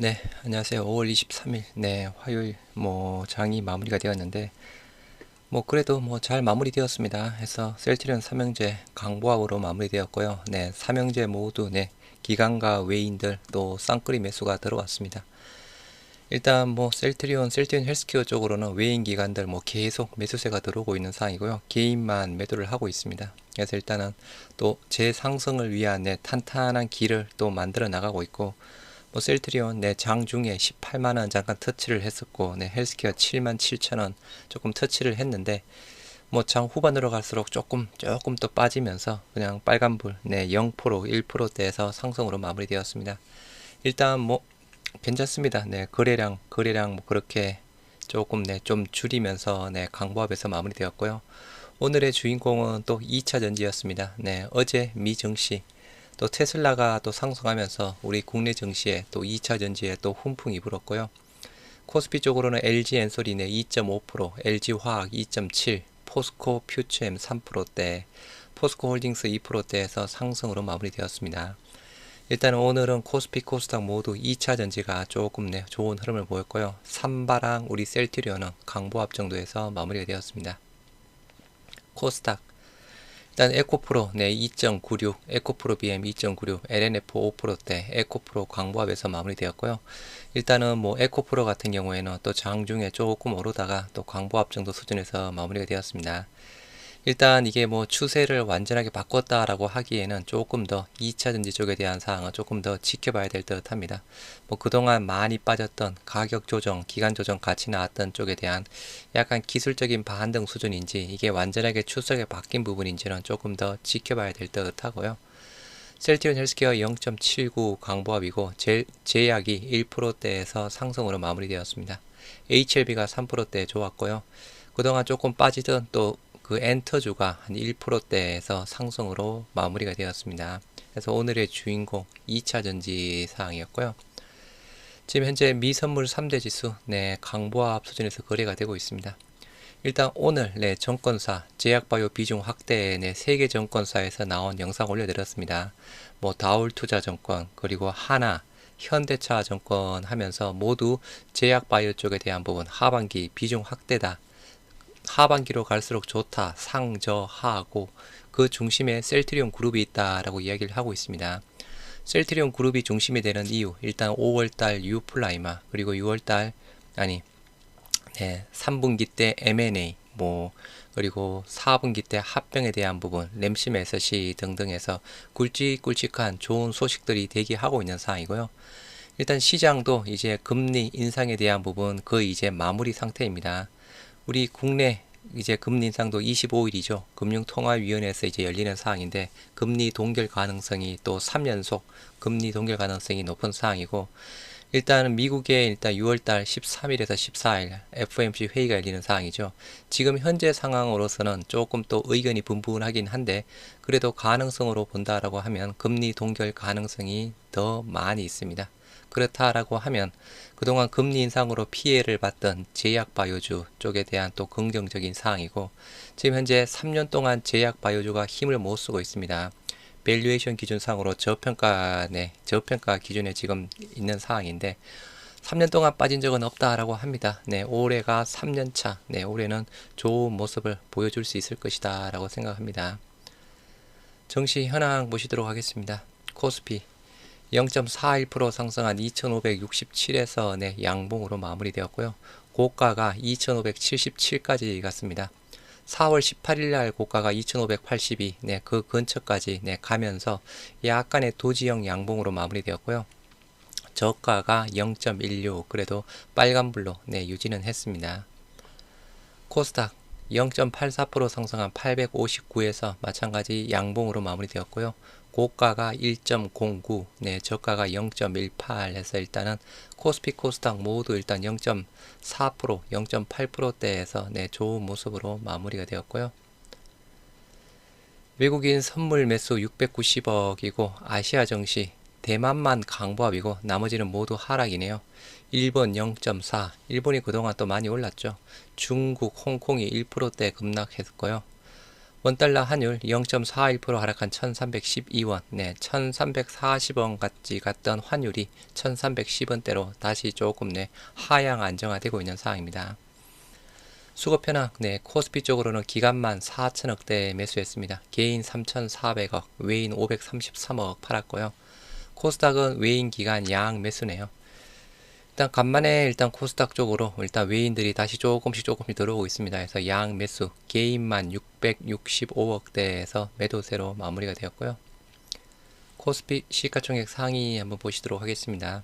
네, 안녕하세요. 5월 23일, 네, 화요일, 뭐, 장이 마무리가 되었는데, 뭐, 그래도 뭐, 잘 마무리되었습니다. 해서, 셀트리온 삼형제 강보합으로 마무리되었고요. 네, 삼형제 모두, 네, 기관과 외인들, 또, 쌍끌이 매수가 들어왔습니다. 일단, 뭐, 셀트리온, 셀트리온 헬스케어 쪽으로는 외인 기관들, 뭐, 계속 매수세가 들어오고 있는 상황이고요. 개인만 매도를 하고 있습니다. 그래서 일단은, 또, 재상승을 위한, 네, 탄탄한 길을 또 만들어 나가고 있고, 뭐 셀트리온 내 장중에 18만원 잠깐 터치를 했었고 네 헬스케어 7만 7천원 조금 터치를 했는데 뭐 장 후반으로 갈수록 조금 조금 또 빠지면서 그냥 빨간불 네 0% 1%대에서 상승으로 마무리되었습니다. 일단 뭐 괜찮습니다. 네 거래량 거래량 뭐 그렇게 조금 네 좀 줄이면서 네 강보합에서 마무리되었고요. 오늘의 주인공은 또 2차 전지였습니다. 네 어제 미 증시 또 테슬라가 또 상승하면서 우리 국내 증시에 또 2차 전지에 또 훈풍이 불었고요. 코스피 쪽으로는 LG 엔솔이네 2.5%, LG 화학 2.7, 포스코 퓨처엠 3%대, 포스코 홀딩스 2%대에서 상승으로 마무리되었습니다. 일단 오늘은 코스피 코스닥 모두 2차 전지가 조금 네, 좋은 흐름을 보였고요. 삼바랑 우리 셀트리온은 강보합 정도에서 마무리가 되었습니다. 코스닥 일단 에코프로 네 2.96, 에코프로 BM 2.96, LNF 5%대, 에코프로 광부합에서 마무리되었고요. 일단은 뭐 에코프로 같은 경우에는 또 장중에 조금 오르다가 또 광부합 정도 수준에서 마무리가 되었습니다. 일단 이게 뭐 추세를 완전하게 바꿨다라고 하기에는 조금 더 2차 전지 쪽에 대한 사항은 조금 더 지켜봐야 될 듯 합니다. 뭐 그동안 많이 빠졌던 가격 조정, 기간 조정 같이 나왔던 쪽에 대한 약간 기술적인 반등 수준인지 이게 완전하게 추세가 바뀐 부분인지는 조금 더 지켜봐야 될 듯 하고요. 셀티온 헬스케어 0.79 강보합이고 제, 제약이 1%대에서 상승으로 마무리되었습니다. HLB가 3%대 좋았고요. 그동안 조금 빠지던 또 그 엔터주가 한 1%대에서 상승으로 마무리가 되었습니다. 그래서 오늘의 주인공 2차 전지 사항이었고요. 지금 현재 미선물 3대 지수 네, 강보합 수준에서 거래가 되고 있습니다. 일단 오늘 네, 정권사 제약바이오 비중 확대 네, 세계 정권사에서 나온 영상 올려드렸습니다. 뭐 다울투자정권 그리고 하나 현대차 정권 하면서 모두 제약바이오 쪽에 대한 부분 하반기 비중 확대다 하반기로 갈수록 좋다, 상저하고 그 중심에 셀트리온 그룹이 있다라고 이야기를 하고 있습니다. 셀트리온 그룹이 중심이 되는 이유 일단 5월달 유플라이마 그리고 6월달 아니 네 3분기 때 M&A 뭐 그리고 4분기 때 합병에 대한 부분 램시 메서시 등등해서 굵직굵직한 좋은 소식들이 대기하고 있는 상황이고요. 일단 시장도 이제 금리 인상에 대한 부분 그 이제 마무리 상태입니다. 우리 국내 이제 금리 인상도 25일이죠. 금융통화위원회에서 이제 열리는 사항인데 금리 동결 가능성이 또 3연속 금리 동결 가능성이 높은 사항이고 일단은 미국의 일단 6월달 13일에서 14일 FOMC 회의가 열리는 사항이죠. 지금 현재 상황으로서는 조금 또 의견이 분분하긴 한데 그래도 가능성으로 본다라고 하면 금리 동결 가능성이 더 많이 있습니다. 그렇다라고 하면 그동안 금리 인상으로 피해를 봤던 제약바이오주 쪽에 대한 또 긍정적인 사항이고 지금 현재 3년 동안 제약바이오주가 힘을 못 쓰고 있습니다. 밸류에이션 기준상으로 저평가 네, 저평가 기준에 지금 있는 상황인데 3년 동안 빠진 적은 없다라고 합니다. 네, 올해가 3년 차. 네, 올해는 좋은 모습을 보여줄 수 있을 것이다라고 생각합니다. 정시 현황 보시도록 하겠습니다. 코스피 0.41% 상승한 2567에서 네, 양봉으로 마무리되었고요. 고가가 2577까지 갔습니다. 4월 18일 날 고가가 2582, 네, 그 근처까지 네, 가면서 약간의 도지형 양봉으로 마무리되었고요. 저가가 0.16, 그래도 빨간불로 네, 유지는 했습니다. 코스닥 0.84% 상승한 859에서 마찬가지 양봉으로 마무리되었고요. 고가가 1.09, 네, 저가가 0.18 해서 일단은 코스피 코스닥 모두 일단 0.4%, 0.8%대에서 네, 좋은 모습으로 마무리가 되었고요. 외국인 선물 매수 690억이고 아시아 정시 대만만 강보합이고 나머지는 모두 하락이네요. 일본 0.4, 일본이 그동안 또 많이 올랐죠. 중국, 홍콩이 1%대 급락했고요. 원달러 환율 0.41% 하락한 1312원, 네, 1340원까지 갔던 환율이 1310원대로 다시 조금 네, 하향 안정화되고 있는 상황입니다. 수급 현황, 네, 코스피 쪽으로는 기간만 4천억대 매수했습니다. 개인 3,400억, 외인 533억 팔았고요. 코스닥은 외인 기간 양 매수네요. 일단 간만에 일단 코스닥 쪽으로 일단 외인들이 다시 조금씩 조금씩 들어오고 있습니다. 그래서 양 매수 개인만 665억대에서 매도세로 마무리가 되었고요. 코스피 시가총액 상위 한번 보시도록 하겠습니다.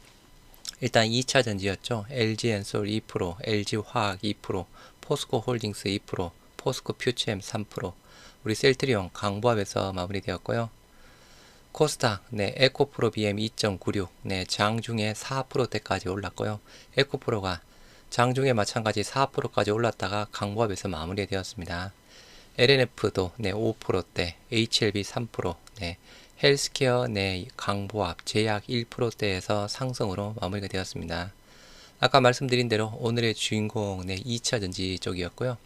일단 2차 전지였죠. LG엔솔 2%, LG화학 2%, 포스코 홀딩스 2%, 포스코 퓨처엠 3%, 우리 셀트리온 강보합에서 마무리되었고요. 코스닥, 네, 에코프로 BM 2.96, 네, 장중에 4%대까지 올랐고요. 에코프로가 장중에 마찬가지 4%까지 올랐다가 강보합에서 마무리되었습니다. LNF도 네, 5%대, HLB 3%, 네, 헬스케어 네, 강보합, 제약 1%대에서 상승으로 마무리가 되었습니다. 아까 말씀드린 대로 오늘의 주인공 네, 2차 전지 쪽이었고요.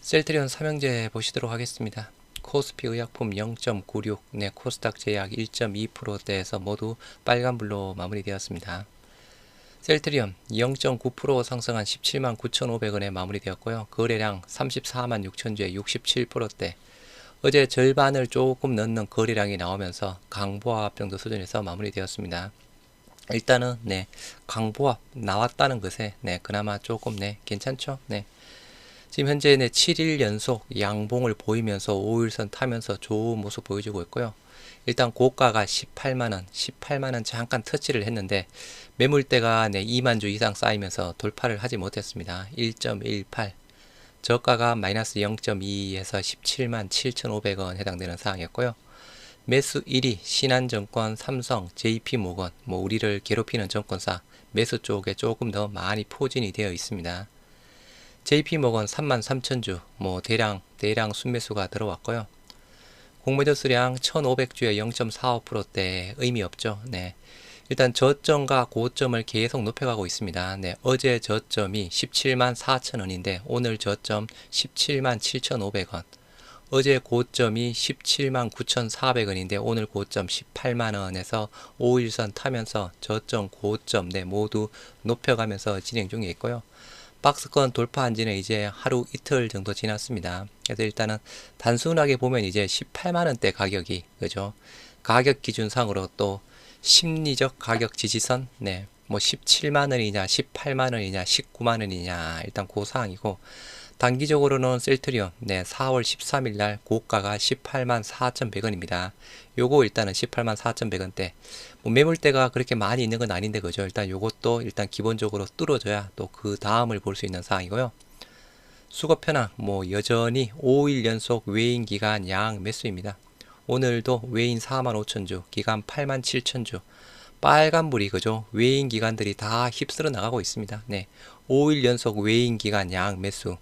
셀트리온 삼형제 보시도록 하겠습니다. 코스피 의약품 0.96, 네, 코스닥 제약 1.2%대에서 모두 빨간불로 마무리되었습니다. 셀트리온 0.9% 상승한 17만 9,500원에 마무리되었고요. 거래량 34만 6천주에 67%대. 어제 절반을 조금 넘는 거래량이 나오면서 강보합 정도 수준에서 마무리되었습니다. 일단은 네 강보합 나왔다는 것에 네 그나마 조금 네 괜찮죠 네 지금 현재 네 7일 연속 양봉을 보이면서 5일선 타면서 좋은 모습 보여주고 있고요. 일단 고가가 18만원, 18만원 잠깐 터치를 했는데 매물대가 네 2만 주 이상 쌓이면서 돌파를 하지 못했습니다. 1.18 저가가 마이너스 0.2에서 17만 7,500원 해당되는 상황이었고요. 매수 1위 신한증권, 삼성, JP모건, 뭐 우리를 괴롭히는 정권사 매수 쪽에 조금 더 많이 포진이 되어 있습니다. JP모건 33,000주, 뭐 대량 대량 순매수가 들어왔고요. 공매도 수량 1,500주에 0.45%대 의미 없죠. 네. 일단 저점과 고점을 계속 높여가고 있습니다. 네, 어제 저점이 17만 4천 원인데 오늘 저점 17만 7,500원. 어제 고점이 17만 9,400원인데 오늘 고점 18만 원에서 5일선 타면서 저점 고점 네 모두 높여가면서 진행 중에 있고요. 박스권 돌파한 지는 이제 하루 이틀 정도 지났습니다. 그래서 일단은 단순하게 보면 이제 18만원대 가격이, 그죠? 가격 기준상으로 또 심리적 가격 지지선, 네. 뭐 17만원이냐, 18만원이냐, 19만원이냐, 일단 그 사항이고, 단기적으로는 셀트리온 네, 4월 13일 날 고가가 18만 4,100원입니다. 요거 일단은 18만 4,100원대. 뭐 매물대가 그렇게 많이 있는 건 아닌데 그죠? 일단 요것도 일단 기본적으로 뚫어줘야 또 그 다음을 볼 수 있는 상황이고요. 수급 현황 뭐 여전히 5일 연속 외인 기간 양 매수입니다. 오늘도 외인 4만 5천주, 기간 8만 7천주. 빨간불이 그죠? 외인 기관들이 다 휩쓸어 나가고 있습니다. 네. 5일 연속 외인 기간 양 매수.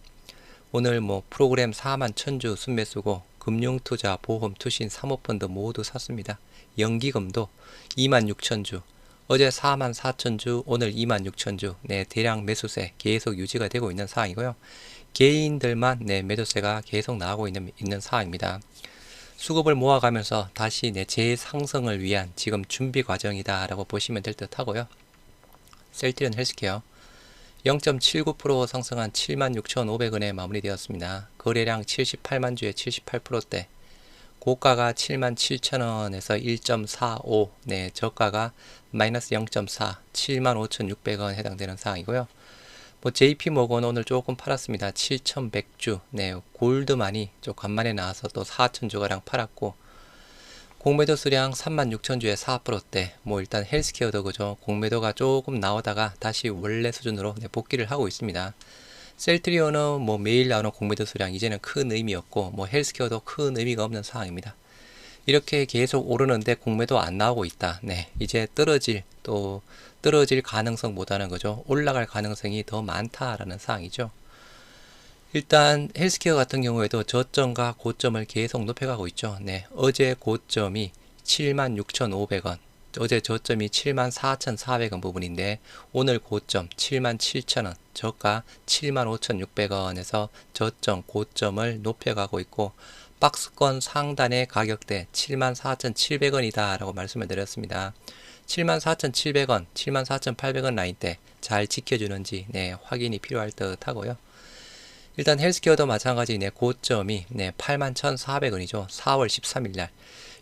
오늘 뭐 프로그램 4만 천주 순매수고 금융투자, 보험, 투신, 사모펀드 모두 샀습니다. 연기금도 2만 6천주, 어제 4만 4천주, 오늘 2만 6천주, 네, 대량 매수세 계속 유지가 되고 있는 상황이고요. 개인들만 네, 매도세가 계속 나오고 있는, 있는 상황입니다. 수급을 모아가면서 다시 네, 재상승을 위한 지금 준비 과정이다 라고 보시면 될 듯 하고요. 셀트리온 헬스케어 0.79% 상승한 76,500원에 마무리되었습니다. 거래량 78만 주에 78%대, 고가가 77,000원에서 1.45, 네, 저가가 마이너스 0.4, 75,600원 해당되는 상황이고요. 뭐 JP모건 오늘 조금 팔았습니다. 7,100주, 네, 골드만이 좀 간만에 나와서 또 4,000주가량 팔았고, 공매도 수량 36,000주에 4%대 뭐 일단 헬스케어도 그죠? 공매도가 조금 나오다가 다시 원래 수준으로 네, 복귀를 하고 있습니다. 셀트리온은 뭐 매일 나오는 공매도 수량 이제는 큰 의미 없고 뭐 헬스케어도 큰 의미가 없는 상황입니다. 이렇게 계속 오르는데 공매도 안 나오고 있다. 네 이제 떨어질 또 떨어질 가능성보다는 그죠? 올라갈 가능성이 더 많다라는 상황이죠 일단 헬스케어 같은 경우에도 저점과 고점을 계속 높여가고 있죠. 네, 어제 고점이 76,500원, 어제 저점이 74,400원 부분인데 오늘 고점 77,000원, 저가 75,600원에서 저점 고점을 높여가고 있고 박스권 상단의 가격대 74,700원이다 라고 말씀을 드렸습니다. 74,700원, 74,800원 라인대 잘 지켜주는지 네, 확인이 필요할 듯 하고요. 일단 헬스케어도 마찬가지 네, 고점이 네, 81,400원이죠. 4월 13일 날.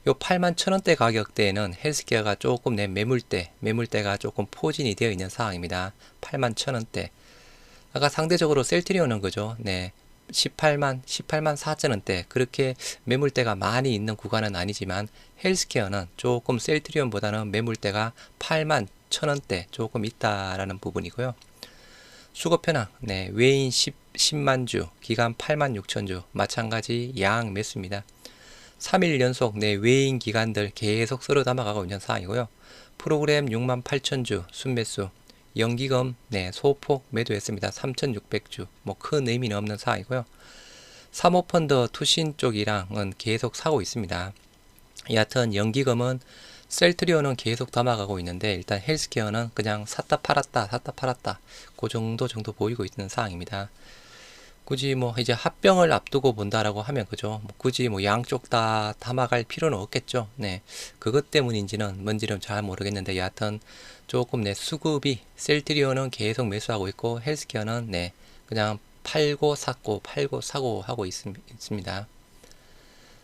요 8만 천원대 가격대에는 헬스케어가 조금 내 매물대, 매물대가 조금 포진이 되어 있는 상황입니다. 8만 천원대. 아까 상대적으로 셀트리온은 그죠? 네. 18만, 18만 4천원대. 그렇게 매물대가 많이 있는 구간은 아니지만 헬스케어는 조금 셀트리온보다는 매물대가 8만 천원대 조금 있다라는 부분이고요. 수급 현황, 네. 외인 10, 10만 주, 기간 8만 6천 주, 마찬가지 양 매수입니다. 3일 연속 내 외인 기관들 계속 쓸어 담아가고 있는 상황이고요. 프로그램 6만 8천 주 순매수, 연기금 네 소폭 매도했습니다. 3,600주 뭐 큰 의미는 없는 상황이고요. 사모펀드 투신 쪽이랑은 계속 사고 있습니다. 여하튼 연기금은 셀트리온은 계속 담아가고 있는데 일단 헬스케어는 그냥 샀다 팔았다 샀다 팔았다 그 정도 정도 보이고 있는 상황입니다. 굳이 뭐 이제 합병을 앞두고 본다라고 하면 그죠. 뭐 굳이 뭐 양쪽 다 담아갈 필요는 없겠죠. 네. 그것 때문인지는 뭔지는 잘 모르겠는데 여하튼 조금 내 네, 수급이 셀트리온은 계속 매수하고 있고 헬스케어는 네. 그냥 팔고 샀고 팔고 사고 하고 있, 습니다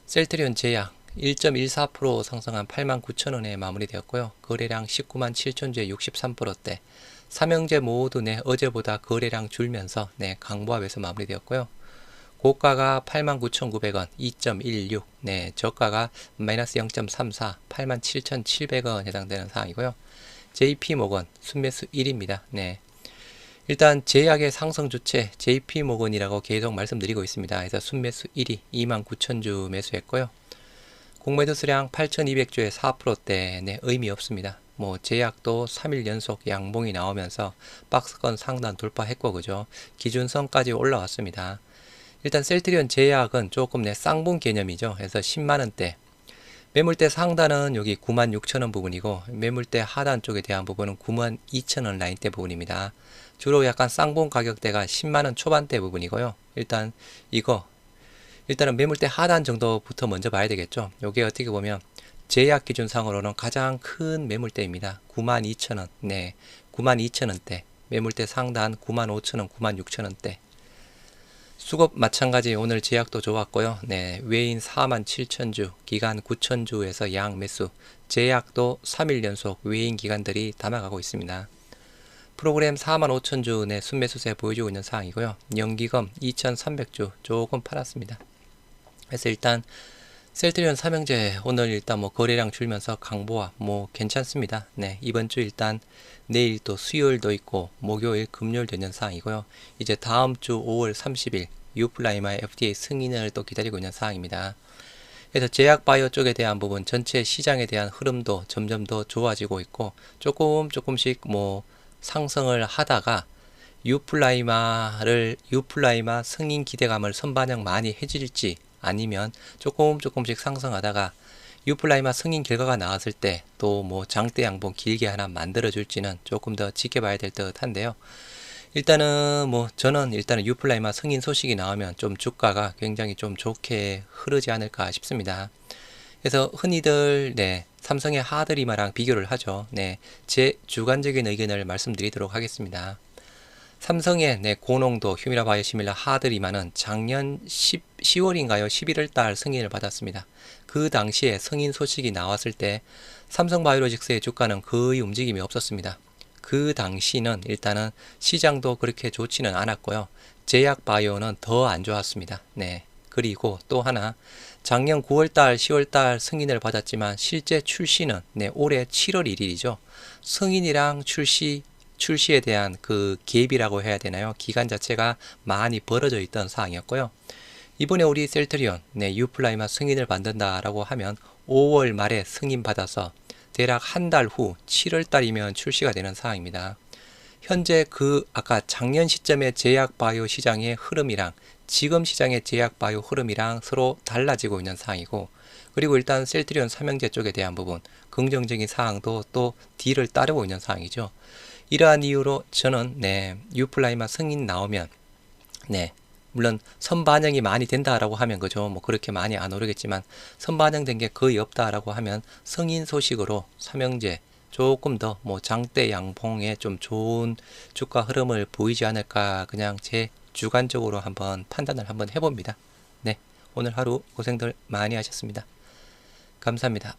셀트리온 제약 1.14% 상승한 89,000원에 마무리되었고요. 거래량 19만 7천주에 63%대. 삼형제 모두 네, 어제보다 거래량 줄면서 네, 강보합에서 마무리되었고요. 고가가 89,900원 2.16, 네, 저가가 마이너스 0.34, 87,700원 해당되는 상황이고요. JP모건 순매수 1입니다. 네. 일단 제약의 상승 주체 JP모건이라고 계속 말씀드리고 있습니다. 그래서 순매수 1위 29,000주 매수했고요. 공매도 수량 8,200주에 4%대 네, 의미 없습니다. 뭐 제약도 3일 연속 양봉이 나오면서 박스권 상단 돌파했고 그죠? 기준선까지 올라왔습니다. 일단 셀트리온 제약은 조금 내 쌍봉 개념이죠. 그래서 10만원대. 매물대 상단은 여기 96,000원 부분이고 매물대 하단 쪽에 대한 부분은 92,000원 라인대 부분입니다. 주로 약간 쌍봉 가격대가 10만원 초반대 부분이고요. 일단 이거 일단은 매물대 하단 정도부터 먼저 봐야 되겠죠 요게 어떻게 보면 제약 기준상으로는 가장 큰 매물대입니다. 92,000원. 네. 92,000원대. 매물대 상단 95,000원, 96,000원대. 수급 마찬가지 오늘 제약도 좋았고요. 네. 외인 47,000주, 기간 9,000주에서 양 매수. 제약도 3일 연속 외인 기관들이 담아가고 있습니다. 프로그램 45,000주 내 순매수세 보여주고 있는 상황이고요. 연기금 2,300주 조금 팔았습니다. 그래서 일단 셀트리온 삼형제 오늘 일단 뭐 거래량 줄면서 강보와 뭐 괜찮습니다. 네 이번 주 일단 내일 또 수요일도 있고 목요일 금요일도 있는 상황이고요. 이제 다음 주 5월 30일 유플라이마의 FDA 승인을 또 기다리고 있는 상황입니다. 그래서 제약바이오 쪽에 대한 부분 전체 시장에 대한 흐름도 점점 더 좋아지고 있고 조금 조금씩 뭐 상승을 하다가 유플라이마를 유플라이마 승인 기대감을 선반영 많이 해질지 아니면 조금 조금씩 상승하다가 유플라이마 승인 결과가 나왔을 때 또 뭐 장대 양봉 길게 하나 만들어 줄지는 조금 더 지켜봐야 될 듯 한데요. 일단은 뭐 저는 일단은 유플라이마 승인 소식이 나오면 좀 주가가 굉장히 좀 좋게 흐르지 않을까 싶습니다. 그래서 흔히들 네 삼성의 하드리마랑 비교를 하죠. 네, 제 주관적인 의견을 말씀드리도록 하겠습니다. 삼성의 네, 고농도 휴미라 바이오 시밀라 하드리마는 작년 10, 10월인가요? 11월 달 승인을 받았습니다. 그 당시에 승인 소식이 나왔을 때 삼성 바이오로직스의 주가는 거의 움직임이 없었습니다. 그 당시는 일단은 시장도 그렇게 좋지는 않았고요. 제약 바이오는 더 안 좋았습니다. 네. 그리고 또 하나 작년 9월달, 10월달 승인을 받았지만 실제 출시는 네, 올해 7월 1일이죠. 승인이랑 출시 출시에 대한 그 갭이라고 해야 되나요? 기간 자체가 많이 벌어져 있던 상황이었고요. 이번에 우리 셀트리온 네, 유플라이마 승인을 받는다라고 하면 5월 말에 승인 받아서 대략 한 달 후 7월 달이면 출시가 되는 상황입니다. 현재 그 아까 작년 시점의 제약 바이오 시장의 흐름이랑 지금 시장의 제약 바이오 흐름이랑 서로 달라지고 있는 상황이고 그리고 일단 셀트리온 삼형제 쪽에 대한 부분 긍정적인 사항도 또 뒤를 따르고 있는 상황이죠. 이러한 이유로 저는 네, 유플라이마 승인 나오면 네, 물론 선반영이 많이 된다라고 하면 그죠. 뭐 그렇게 많이 안 오르겠지만 선반영된 게 거의 없다라고 하면 승인 소식으로 삼형제 조금 더 뭐 장대 양봉에 좀 좋은 주가 흐름을 보이지 않을까 그냥 제 주관적으로 한번 판단을 한번 해봅니다. 네, 오늘 하루 고생들 많이 하셨습니다. 감사합니다.